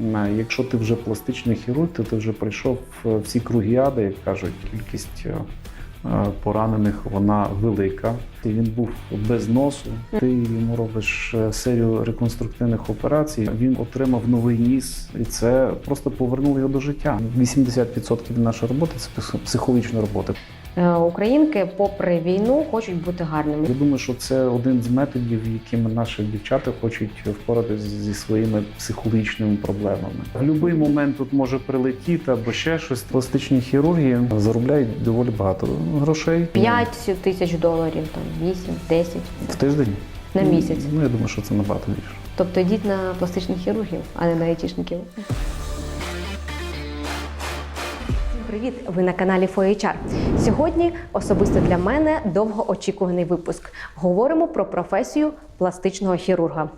Е, Якщо ти вже пластичний хірург, то ти вже пройшов е, всі кругіади, як кажуть, кількість е, поранених вона велика. І Він був без носу. Ти йому робиш серію реконструктивних операцій. Він отримав новий ніс, і це просто повернуло його до життя. 80% нашої роботи це псих- психологічна робота. Е, Українки, попри війну, хочуть бути гарними. Я думаю, що це один з методів, якими наші дівчата хочуть впоратися зі своїми психологічними проблемами. В будь-який момент тут може прилетіти або ще щось. Пластичні хірурги заробляють доволі багато грошей 5 тисяч доларів, там 8, 10 в тиждень на місяць. Ну я думаю, що це набагато більше. Тобто йдіть на пластичних хірургів, а не на айтішників. Привіт! Ви на каналі FOHR. Сьогодні особисто для мене довгоочікуваний випуск. Говоримо про професію пластичного хірурга.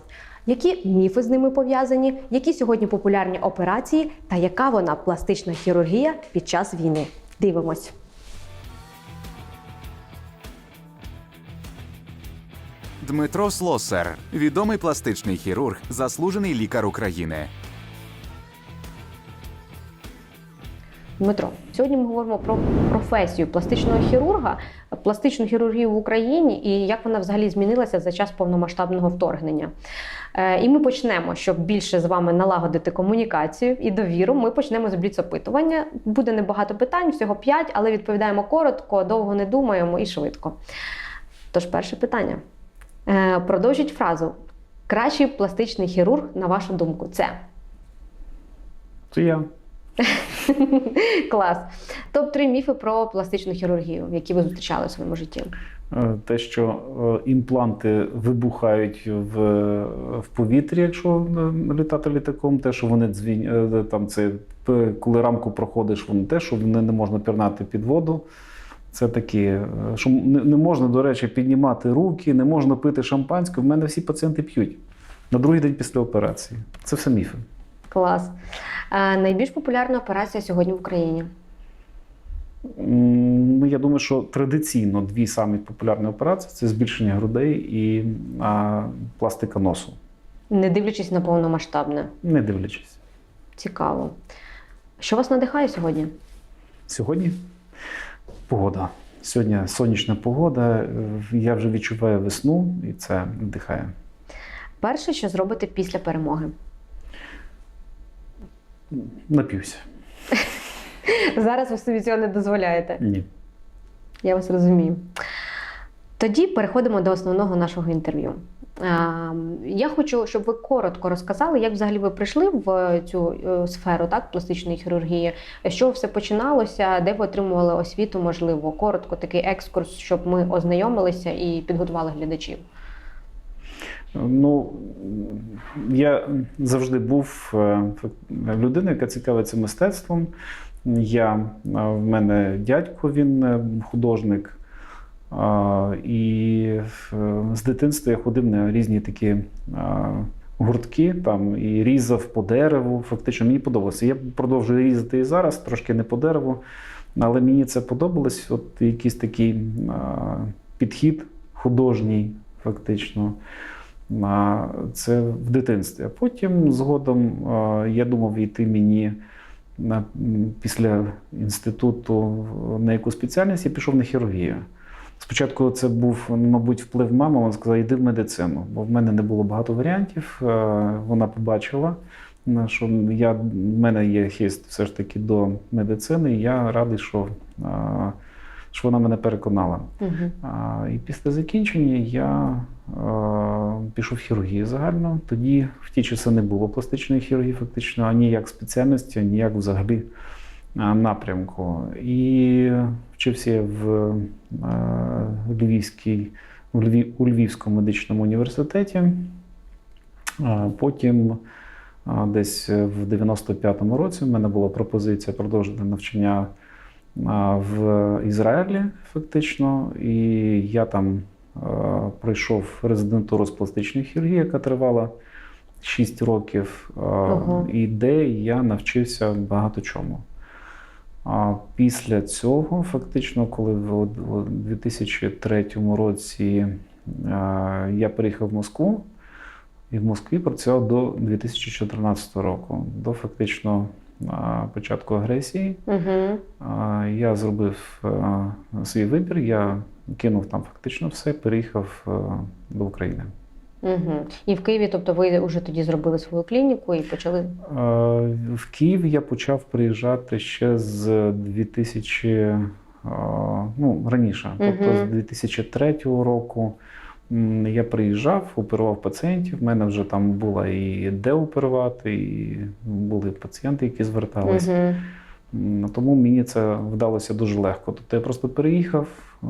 Які міфи з ними пов'язані, які сьогодні популярні операції та яка вона пластична хірургія під час війни? Дивимось. Дмитро Слосар, відомий пластичний хірург, заслужений лікар України. Дмитро, сьогодні ми говоримо про професію пластичного хірурга, пластичну хірургію в Україні і як вона взагалі змінилася за час повномасштабного вторгнення. Е, І ми почнемо, щоб більше з вами налагодити комунікацію і довіру. Ми почнемо з бліцопитування. Буде небагато питань, всього п'ять, але відповідаємо коротко, довго не думаємо і швидко. Тож, перше питання. Е, Продовжіть фразу. Кращий пластичний хірург, на вашу думку, це. Це я. Клас. Топ-3 міфи про пластичну хірургію, які ви зустрічали у своєму житті. Е, Те, що е, імпланти вибухають в, в повітрі, якщо е, літати літаком, те, що вони дзвінь, там це коли рамку проходиш, вони те, що вони не можна пірнати під воду. Це такі, що не можна, до речі, піднімати руки, не можна пити шампанське. В мене всі пацієнти п'ють на другий день після операції. Це все міфи. Клас. Е, найбільш популярна операція сьогодні в Україні. Ну, я думаю, що традиційно дві самі популярні операції це збільшення грудей і а, пластика носу, Не дивлячись на повномасштабне. не дивлячись. Цікаво. Що вас надихає сьогодні? Сьогодні погода. Сьогодні сонячна погода. Я вже відчуваю весну, і це надихає. Перше, що зробите після перемоги? Нап'юся. Зараз ви собі цього не дозволяєте. Ні. Я вас розумію. Тоді переходимо до основного нашого інтерв'ю. Я хочу, щоб ви коротко розказали, як взагалі ви прийшли в цю е, сферу так, пластичної хірургії, з чого все починалося, де ви отримували освіту, можливо, коротко такий екскурс, щоб ми ознайомилися і підготували глядачів. Ну, я завжди був е, людиною, яка цікавиться мистецтвом. Я, е, в мене дядько, він е, художник. І з дитинства я ходив на різні такі гуртки там і різав по дереву. Фактично мені подобалося. Я продовжую різати і зараз, трошки не по дереву, але мені це подобалось. От якийсь такий підхід художній, фактично. Це в дитинстві. А потім згодом я думав йти мені на, після інституту на яку спеціальність я пішов на хірургію. Спочатку це був, мабуть, вплив мами. Вона сказала, йди в медицину, бо в мене не було багато варіантів. Вона побачила, що я, в мене є хист все ж таки до медицини, і я радий, що, що вона мене переконала. Угу. А, І після закінчення я е, пішов в хірургію загально. Тоді в ті часи не було пластичної хірургії, фактично, ані як спеціальності, ані як взагалі е, напрямку. І вчився я в е, Львівській, у, Львів, у Львівському медичному університеті. А Потім десь в 95-му році в мене була пропозиція продовжити навчання а, в Ізраїлі, фактично, і я там пройшов резидентуру з пластичної хірургії, яка тривала 6 років, Ого. і де я навчився багато чому. А після цього, фактично, коли в 2003 році я приїхав в Москву, і в Москві працював до 2014 року, до фактично початку агресії. Угу. Я зробив свій вибір, я кинув там фактично все, переїхав до України. Угу. І в Києві, тобто, ви вже тоді зробили свою клініку і почали. Е, В Київ я почав приїжджати ще з 2000, е, ну, раніше, тобто з 2003 року. Я приїжджав, оперував пацієнтів. У мене вже там було і де оперувати, і були пацієнти, які зверталися. М, Тому мені це вдалося дуже легко. Тобто я просто переїхав. е,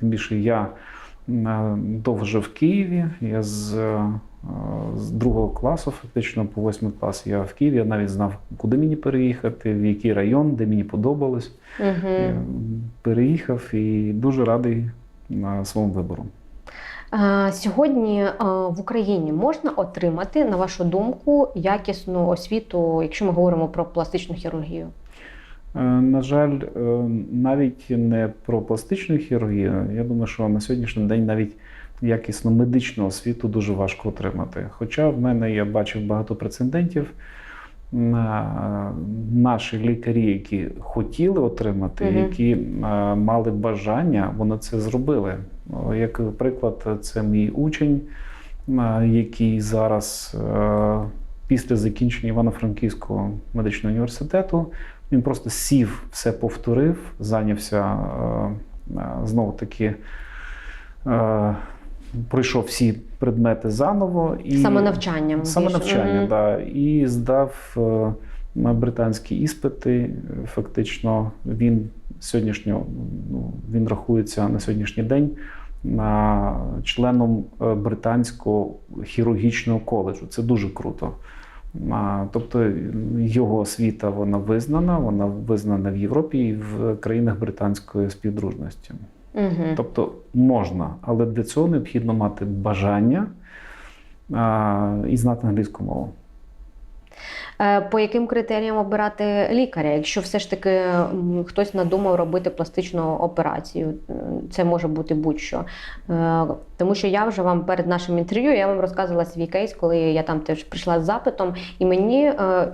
Тим більше я е, довго жив в Києві. Я з, е, з другого класу, фактично по восьмий клас, я в Києві. Я навіть знав, куди мені переїхати, в який район, де мені подобалось. Угу. Я переїхав і дуже радий на своєму вибору. Сьогодні в Україні можна отримати, на вашу думку, якісну освіту, якщо ми говоримо про пластичну хірургію? Е, На жаль, е, навіть не про пластичну хірургію. Я думаю, що на сьогоднішній день навіть якісну медичну освіту дуже важко отримати. Хоча в мене я бачив багато прецедентів. На Наші лікарі, які хотіли отримати, Мгм. які е, мали бажання, вони це зробили. Як приклад, це мій учень, е, який зараз е, після закінчення Івано-Франківського медичного університету він просто сів, все повторив, зайнявся е, е, знову таки. Пройшов всі предмети заново і Самонавчанням. Саме навчання, Мгм. да. І здав е, британські іспити. Фактично, він сьогоднішнього ну, він рахується на сьогоднішній день на членом е, британського хірургічного коледжу. Це дуже круто. Тобто його освіта вона визнана, вона визнана в Європі і в країнах британської співдружності. Мгм. Тобто можна, але для цього необхідно мати бажання а, і знати англійську мову. Е, По яким критеріям обирати лікаря? Якщо все ж таки хтось надумав робити пластичну операцію, це може бути будь-що. Е, Тому що я вже вам перед нашим інтерв'ю я вам розказувала свій кейс, коли я там теж прийшла з запитом, і мені е,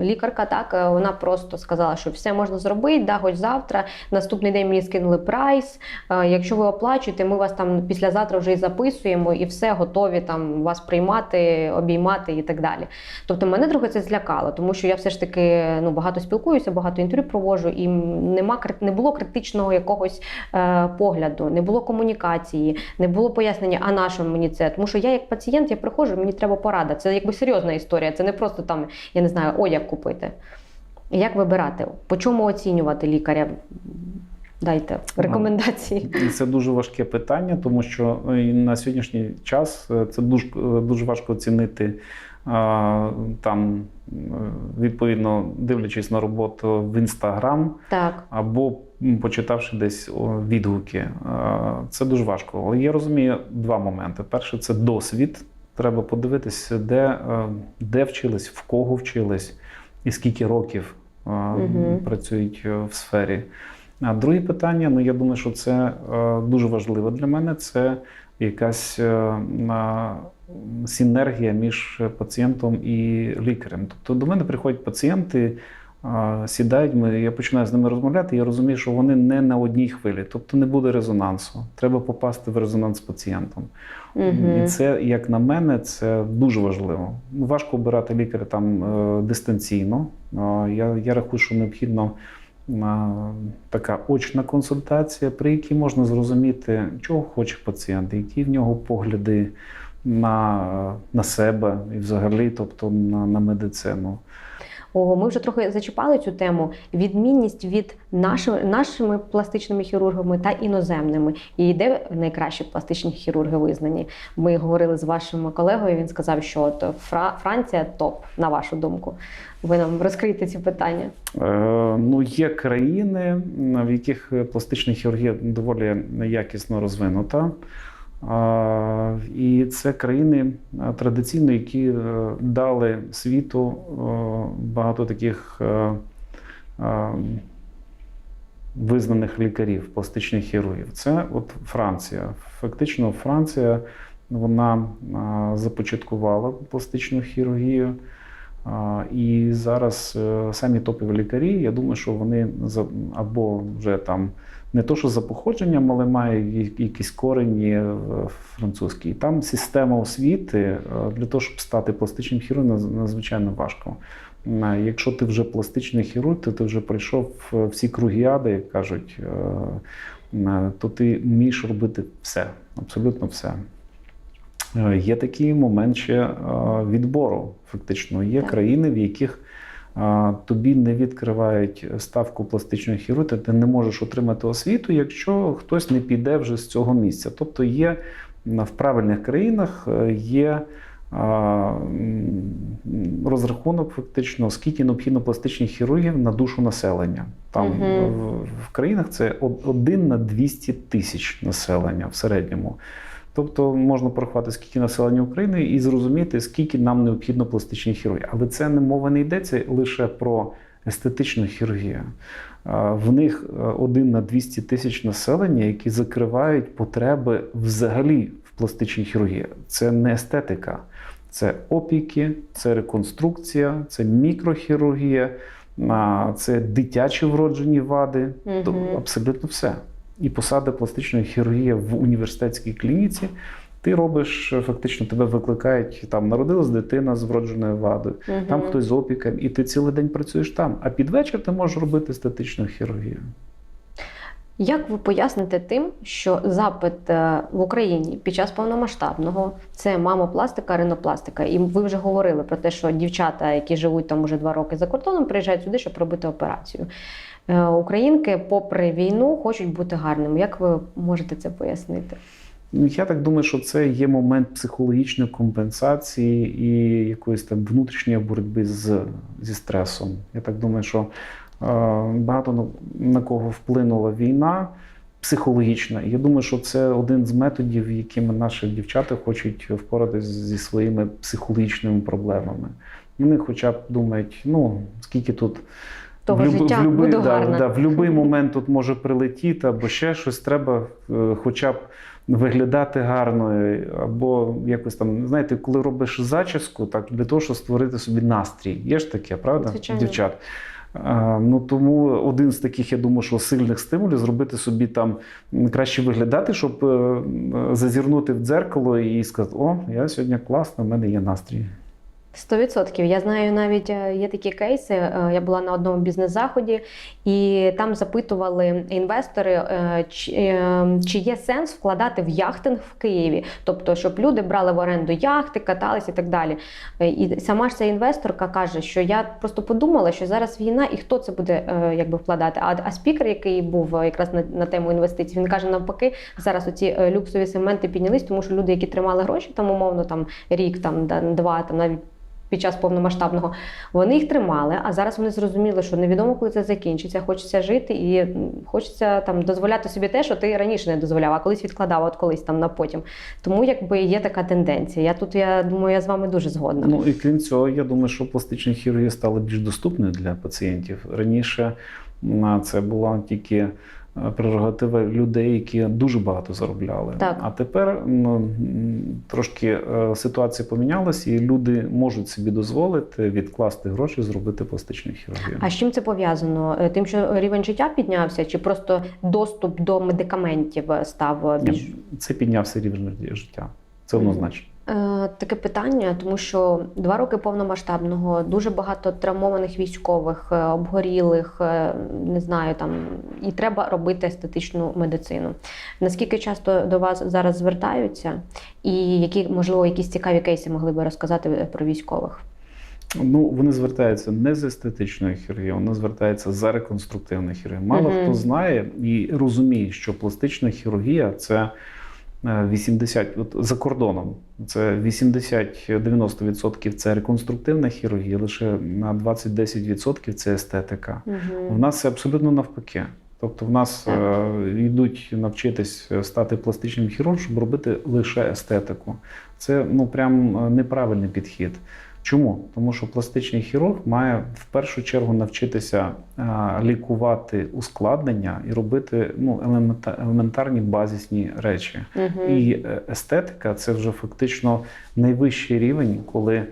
лікарка так вона просто сказала, що все можна зробити, да, хоч завтра. Наступний день мені скинули прайс. Якщо ви оплачуєте, ми вас там післязавтра вже і записуємо, і все готові там вас приймати, обіймати і так далі. Тобто мене трохи це злякало, тому що я все ж таки ну багато спілкуюся, багато інтерв'ю проводжу, і нема не було критичного якогось е, погляду, не було комунікації, не було пояснення, а на що мені це. Тому що я як пацієнт, я приходжу, мені треба порада. Це якби серйозна історія. Це не просто там, я не знаю, одяг купити. Як вибирати? По чому оцінювати лікаря? Дайте рекомендації. Це дуже важке питання, тому що е, на сьогоднішній час е, це дуже, е, дуже важко оцінити там, е, відповідно дивлячись на роботу в інстаграм. Так. або почитавши десь відгуки. Це дуже важко. Але я розумію два моменти. Перше, це досвід. Треба подивитися, де, е, де вчились, в кого вчились і скільки років Мгм. працюють е, в сфері. А друге питання, ну я думаю, що це дуже важливо для мене. Це якась е, синергія між пацієнтом і лікарем. Тобто до мене приходять пацієнти, сідають, ми, я починаю з ними розмовляти, я розумію, що вони не на одній хвилі, тобто не буде резонансу. Треба попасти в резонанс з пацієнтом. Угу. І це, як на мене, це дуже важливо. Важко обирати лікаря там е, дистанційно. Е, Я, я рахую, що необхідно е, така очна консультація, при якій можна зрозуміти, чого хоче пацієнт, які в нього погляди на, на себе і взагалі, тобто на, на медицину. О, ми вже трохи зачіпали цю тему. Відмінність від нашими, нашими пластичними хірургами та іноземними. І де найкращі пластичні хірурги визнані? Ми говорили з вашим колегою. Він сказав, що от Фра- Франція топ, на вашу думку. Ви нам розкриєте ці питання. Е, Ну, є країни, в яких пластична хірургія доволі якісно розвинута. І це країни традиційно, які е, дали світу е, багато таких е, визнаних лікарів, пластичних хірургів. Це от Франція. Фактично, Франція вона започаткувала пластичну хірургію. І зараз самі топові лікарі, я думаю, що вони або вже там не то, що за походженням, але я- якісь корені французькі. І там система освіти е, для того, щоб стати пластичним хірургом, надзвичайно важко. Е, Якщо ти вже пластичний хірург, то ти вже пройшов е, всі кругіади, як кажуть, то ти вмієш робити все, абсолютно все. Є такий момент ще відбору. Фактично, є Так. країни, в яких тобі не відкривають ставку пластичної хірургії, ти не можеш отримати освіту, якщо хтось не піде вже з цього місця. Тобто є в правильних країнах е, є. Розрахунок фактично, скільки необхідно пластичних хірургів на душу населення. Там Мгм. в, в країнах це 1 на 200 тисяч населення в середньому. Тобто можна порахувати, скільки населення України, і зрозуміти, скільки нам необхідно пластичної хірургії. Але це не мова не йдеться лише про естетичну хірургію. В них е, 1 на 200 тисяч населення, які закривають потреби взагалі в пластичній хірургії. Це не естетика, це опіки, це реконструкція, це мікрохірургія, це дитячі вроджені вади. Мгм. абсолютно все. І посада пластичної хірургії в університетській клініці. Ти робиш е, фактично, тебе викликають там народилась дитина з вродженою вадою, там хтось з опіком, і ти цілий день працюєш там. А під вечір ти можеш робити естетичну хірургію. Як ви поясните тим, що запит е, в Україні під час повномасштабного це мамопластика, ринопластика? І ви вже говорили про те, що дівчата, які живуть там уже два роки за кордоном, приїжджають сюди, щоб робити операцію. Е, Українки, попри війну, хочуть бути гарними. Як ви можете це пояснити? Ну, я так думаю, що це є момент психологічної компенсації і якоїсь там внутрішньої боротьби з, зі стресом. Я так думаю, що е, багато на, кого вплинула війна психологічна. Я думаю, що це один з методів, якими наші дівчата хочуть впоратися зі своїми психологічними проблемами. Вони хоча б думають, ну скільки тут. Того люб- життя любий- буду да, гарна. Да, в будь-який момент тут може прилетіти, або ще щось треба, е, хоча б виглядати гарно, або якось там, знаєте, коли робиш зачіску, так для того, щоб створити собі настрій. Є ж таке, правда? Звичайно. Дівчат. А, ну тому один з таких, я думаю, що сильних стимулів зробити собі там краще виглядати, щоб е, зазірнути в дзеркало і сказати: О, я сьогодні класно, в мене є настрій. Сто відсотків. Я знаю, навіть е, є такі кейси. е, Я була на одному бізнес-заході, і там запитували інвестори, е, чи, чи є сенс вкладати в яхтинг в Києві, тобто, щоб люди брали в оренду яхти, катались і так далі. І сама ж ця інвесторка каже, що я просто подумала, що зараз війна, і хто це буде якби вкладати. А, а спікер, який був якраз на, на тему інвестицій, він каже: навпаки, зараз оці люксові сегменти піднялись, тому що люди, які тримали гроші, там умовно там рік, там два, там навіть. Під час повномасштабного вони їх тримали, а зараз вони зрозуміли, що невідомо, коли це закінчиться. Хочеться жити і хочеться там дозволяти собі те, що ти раніше не дозволяв, а колись відкладав, от колись там на потім. Тому якби є така тенденція. Я тут я думаю, я з вами дуже згодна. Ну і крім цього, я думаю, що пластична хірургія стала більш доступною для пацієнтів. Раніше це була тільки прерогатива людей, які дуже багато заробляли. Так. А тепер ну, трошки е, ситуація помінялась, і люди можуть собі дозволити відкласти гроші, зробити пластичну хірургію. А з чим це пов'язано? Е, Тим, що рівень життя піднявся, чи просто доступ до медикаментів е, став е, більш Це піднявся рівень життя. Це однозначно. Е, Таке питання, тому що два роки повномасштабного, дуже багато травмованих військових, е, обгорілих, е, не знаю там, і треба робити естетичну медицину. Наскільки часто до вас зараз звертаються, і які можливо якісь цікаві кейси могли би розказати про військових? Ну, вони звертаються не з естетичної хірургії, вони звертаються за реконструктивну хірургію. Мало Мгм. хто знає і розуміє, що пластична хірургія це 80, от за кордоном, це 80-90% це реконструктивна хірургія, лише на 20-10% це естетика. В нас це абсолютно навпаки. Тобто в нас е, йдуть навчитись стати пластичним хірургом, щоб робити лише естетику. Це ну прям е, неправильний підхід. Чому? Тому що пластичний хірург має в першу чергу навчитися лікувати ускладнення і робити ну, елементарні базисні речі. Угу. І е, естетика це вже фактично найвищий рівень, коли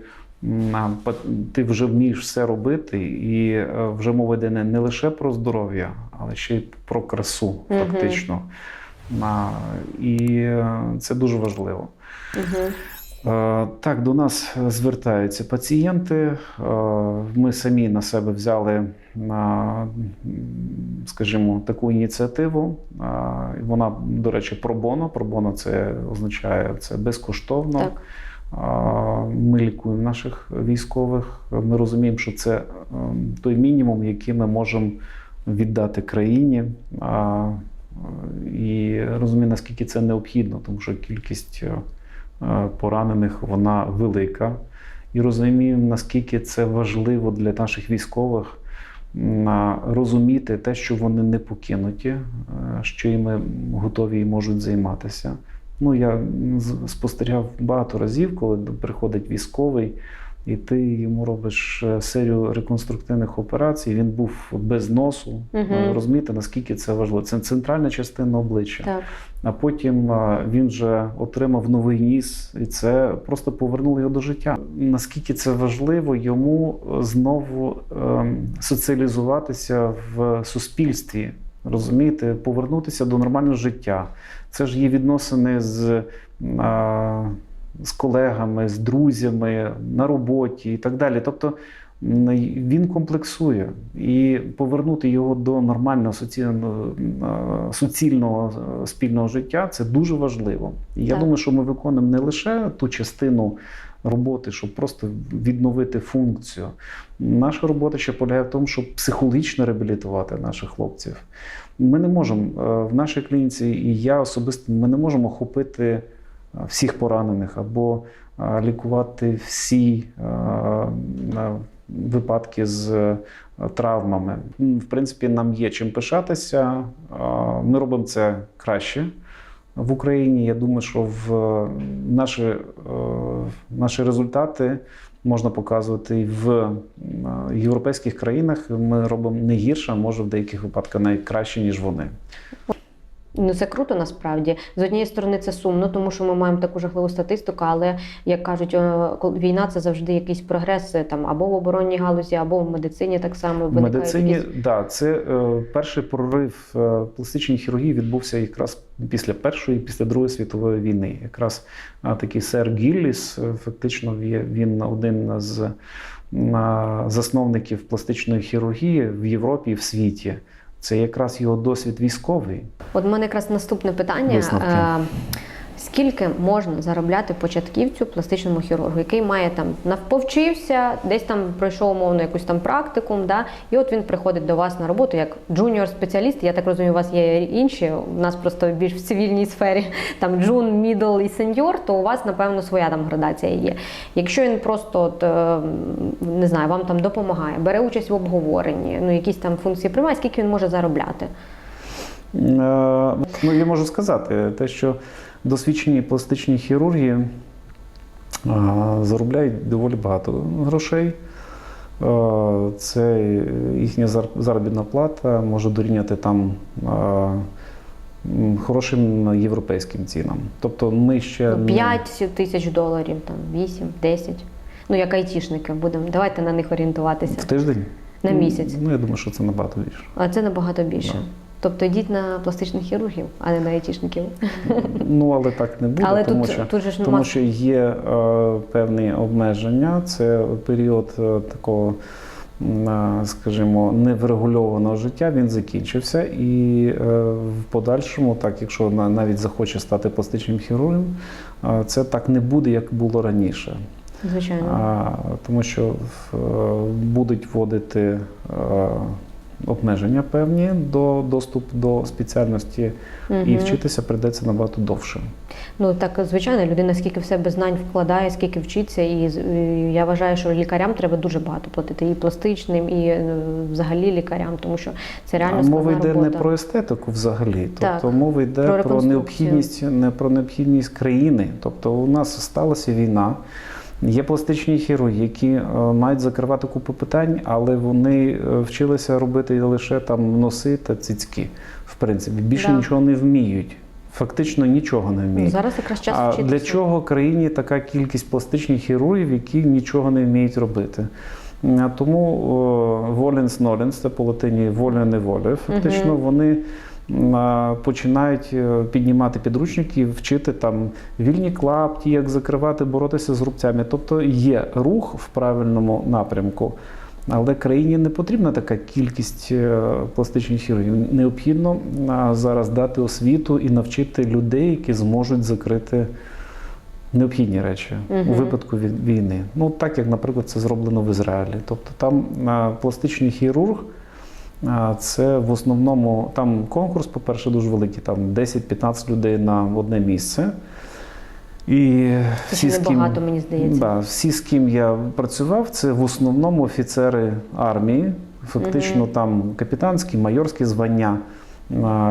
ти вже вмієш все робити, і е, вже мова йде не, лише про здоров'я, але ще й про красу, фактично. А, І е, це дуже важливо. Угу. Е, Так, до нас звертаються пацієнти. Е, Ми самі на себе взяли, скажімо, таку ініціативу. Е, Вона, до речі, пробоно. Пробоно це означає це безкоштовно. Так. Е, Ми лікуємо наших військових. Ми розуміємо, що це е, той мінімум, який ми можемо віддати країні. Е, І розумію, наскільки це необхідно, тому що кількість е, е, поранених вона велика. І розуміємо, наскільки це важливо для наших військових розуміти те, що вони не покинуті, е, що іми готові і можуть займатися. Ну, я спостерігав багато разів, коли приходить військовий, і ти йому робиш е, серію реконструктивних операцій. Він був без носу. Е, Розумієте, наскільки це важливо? Це центральна частина обличчя. Так. А потім він вже отримав новий ніс, і це просто повернуло його до життя. Наскільки це важливо йому е, знову ем, соціалізуватися в суспільстві, розумієте, повернутися до нормального життя. Це ж є відносини з, з колегами, з друзями на роботі і так далі. Тобто він комплексує і повернути його до нормального суцільного е, спільного життя це дуже важливо. І я Так. думаю, що ми виконуємо не лише ту частину роботи, щоб просто відновити функцію. Наша робота ще полягає в тому, щоб психологічно реабілітувати наших хлопців. Ми не можемо е, в нашій клініці, і я особисто ми не можемо охопити всіх поранених або лікувати всі випадки з е, травмами. В принципі, нам є чим пишатися. Ми робимо це краще в Україні. Я думаю, що в е, наші, е, наші результати можна показувати і в європейських країнах. Ми робимо не гірше, а може в деяких випадках навіть краще, ніж вони. Ну це круто насправді. З однієї сторони, це сумно, тому що ми маємо таку жахливу статистику, але як кажуть, війна це завжди якийсь прогрес е, там або в оборонній галузі, або в медицині так само В медицині якісь- да, це е, перший прорив е, пластичної хірургії відбувся якраз після Першої, після Другої світової війни. Якраз е, такий сер Гілліс, е, фактично, він один з е, засновників пластичної хірургії в Європі і в світі. Це якраз його досвід військовий. От в мене якраз наступне питання. Висновки. Скільки можна заробляти початківцю пластичному хірургу, який має там навповчився, десь там пройшов умовно якусь там практикум, да, і от він приходить до вас на роботу як джуніор-спеціаліст. Я так розумію, у вас є інші. У нас просто більш в цивільній сфері там джун, мідл і сеньор, то у вас напевно своя там градація є. Якщо він просто от, е, не знаю, вам там допомагає, бере участь в обговоренні, ну якісь там функції приймає, скільки він може заробляти? Е, Ну, я можу сказати, те, що досвідчені пластичні хірурги заробляють доволі багато грошей. Це їхня заробітна плата може дорівняти там хорошим європейським цінам. Тобто ми ще Ну, 5 тисяч доларів, там 8, 10. Ну, як айтішники будемо. Давайте на них орієнтуватися. в тиждень. на місяць. Ну, я думаю, що це набагато більше. А це набагато більше. Да. Тобто йдіть на пластичних хірургів, а не на айтішників. Ну, але так не буде, Але тому, тут, що, тут же ж тому що є е, певні обмеження. Це період е, такого, е, скажімо, неврегульованого життя. Він закінчився. І е, в подальшому, так, якщо на- навіть захоче стати пластичним хірургом, е, це так не буде, як було раніше. звичайно. А, тому що е, будуть вводити е, обмеження певні до доступу до спеціальності, і вчитися прийдеться набагато довше. Ну так звичайно, людина скільки в себе знань вкладає, скільки вчиться, і я вважаю, що лікарям треба дуже багато платити і пластичним, і е, взагалі лікарям, тому що це реально А мова йде робота. не про естетику взагалі, Так, тобто мова йде про про, необхідність, не про необхідність країни. Тобто у нас сталася війна. Є пластичні хірурги, які е, мають закривати купу питань, але вони е, вчилися робити лише там носи та цицьки. В принципі, більше Да. нічого не вміють. Фактично нічого не Ну, вміють. зараз якраз час А для чого країні така кількість пластичних хірургів, які нічого не вміють робити? Тому воленс ноленс, це по латині воля неволя. Фактично Мгм. вони починають е, піднімати підручники, вчити там вільні клапті, як закривати, боротися з рубцями. Тобто є рух в правильному напрямку. Але країні не потрібна така кількість е, пластичних хірургів. Необхідно зараз дати освіту і навчити людей, які зможуть закрити необхідні речі Мгм. у випадку війни. Ну так як, наприклад, це зроблено в Ізраїлі. Тобто там а, пластичний хірург. Це в основному там конкурс, по-перше, дуже великий, там 10-15 людей на одне місце. І Це ще з ким- небагато, мені здається. Да, всі, з ким я працював, це в основному офіцери армії, фактично Мгм. там капітанські, майорські звання,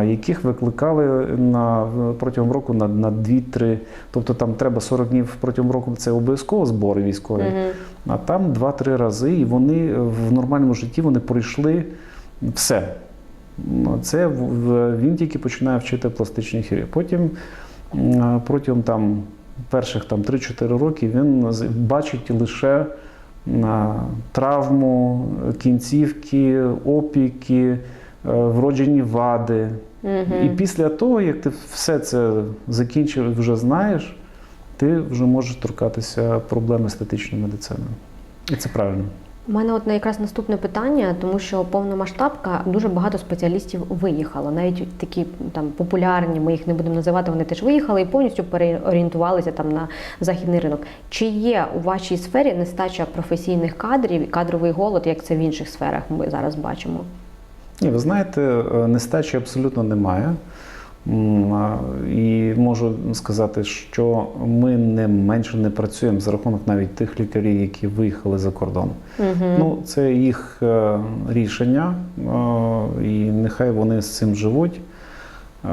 яких викликали на, протягом року на, на 2-3. Тобто там треба 40 днів протягом року, це обов'язково збори військові. Мгм. А там 2-3 рази, і вони в нормальному житті вони пройшли все. Ну, Це він тільки починає вчити пластичні хірургію. Потім протягом там, перших там, 3-4 роки він бачить лише травму, кінцівки, опіки, е, вроджені вади. Мгм. І після того, як ти все це закінчив і вже знаєш, ти вже можеш торкатися проблем естетичної медицини. І це правильно. У мене от якраз наступне питання, тому що повномасштабка дуже багато спеціалістів виїхало. Навіть такі там популярні, ми їх не будемо називати, вони теж виїхали і повністю переорієнтувалися там на західний ринок. Чи є у вашій сфері нестача професійних кадрів, і кадровий голод, як це в інших сферах ми зараз бачимо? Ні, ви знаєте, е, нестачі абсолютно немає. І можу сказати, що ми не менше не працюємо за рахунок навіть тих лікарів, які виїхали за кордон. Угу. Ну, це їх е, рішення, е, і нехай вони з цим живуть. Е,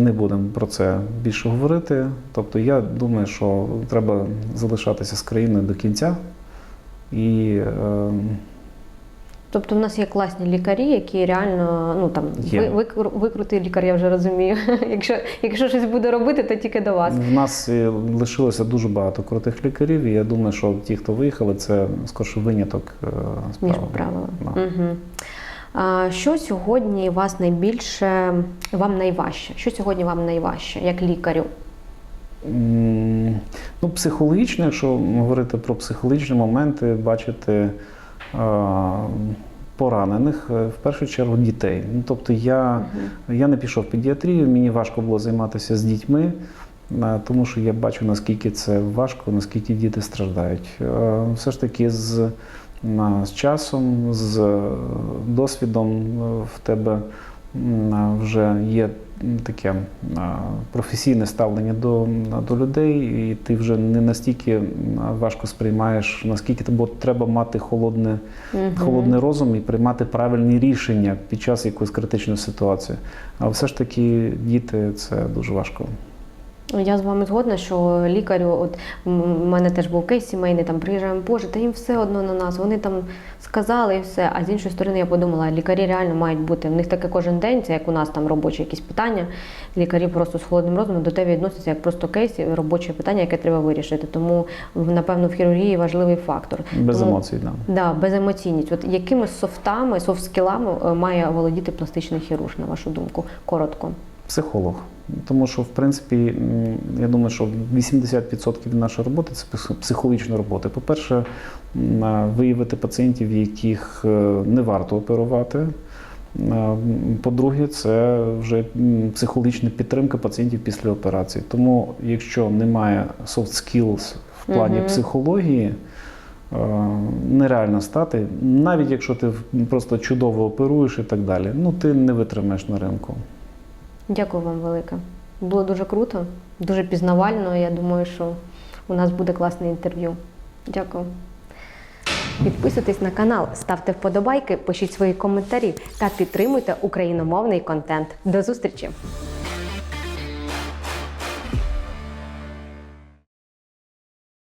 Не будемо про це більше говорити. Тобто, я думаю, що треба залишатися з країною до кінця. І Тобто в нас є класні лікарі, які реально ну там ви, викру- викрутий лікар, я вже розумію. якщо, якщо щось буде робити, то тільки до вас. в нас е, лишилося дуже багато крутих лікарів, і я думаю, що ті, хто виїхали, це скорше виняток е, з Ніж правил. Да. Угу. А, що сьогодні вас найбільше вам найважче? Що сьогодні вам найважче, як лікарю? Ну, психологічно, якщо говорити про психологічні моменти, бачити поранених, е, в першу чергу дітей. Ну, тобто я, я не пішов в педіатрію, мені важко було займатися з дітьми, е, тому що я бачу, наскільки це важко, наскільки діти страждають. Е, Все ж таки з, з часом, з е, досвідом е, в тебе вже є таке професійне ставлення до, до людей, і ти вже не настільки важко сприймаєш, наскільки бо треба мати холодне, угу. холодний розум і приймати правильні рішення під час якоїсь критичної ситуації. А все ж таки діти це дуже важко. Я з вами згодна, що лікарю, от у мене теж був кейс сімейний, там приїжджаємо, Боже, та їм все одно на нас. Вони там сказали і все. А з іншої сторони, я подумала, лікарі реально мають бути. В них таке кожен день, це як у нас там робочі якісь питання. Лікарі просто з холодним розумом до тебе відносяться як просто кейс робоче питання, яке треба вирішити. Тому напевно в хірургії важливий фактор. Без Тому- емоцій, да. Да, беземоційність. От якими софтами, софт-скілами е, має володіти пластичний хірург, на вашу думку? Коротко. Психолог. Тому що, в принципі, я думаю, що 80% нашої роботи це псих- психологічна робота. По-перше, виявити пацієнтів, яких е, не варто оперувати. По-друге, це вже психологічна підтримка пацієнтів після операції. Тому, якщо немає soft skills в плані Мгм. психології, е, нереально стати, навіть якщо ти просто чудово оперуєш і так далі, ну ти не витримаєш на ринку. Дякую вам велике. Було дуже круто, дуже пізнавально. Я думаю, що у нас буде класне інтерв'ю. Дякую. Підписуйтесь на канал, ставте вподобайки, пишіть свої коментарі та підтримуйте україномовний контент. До зустрічі!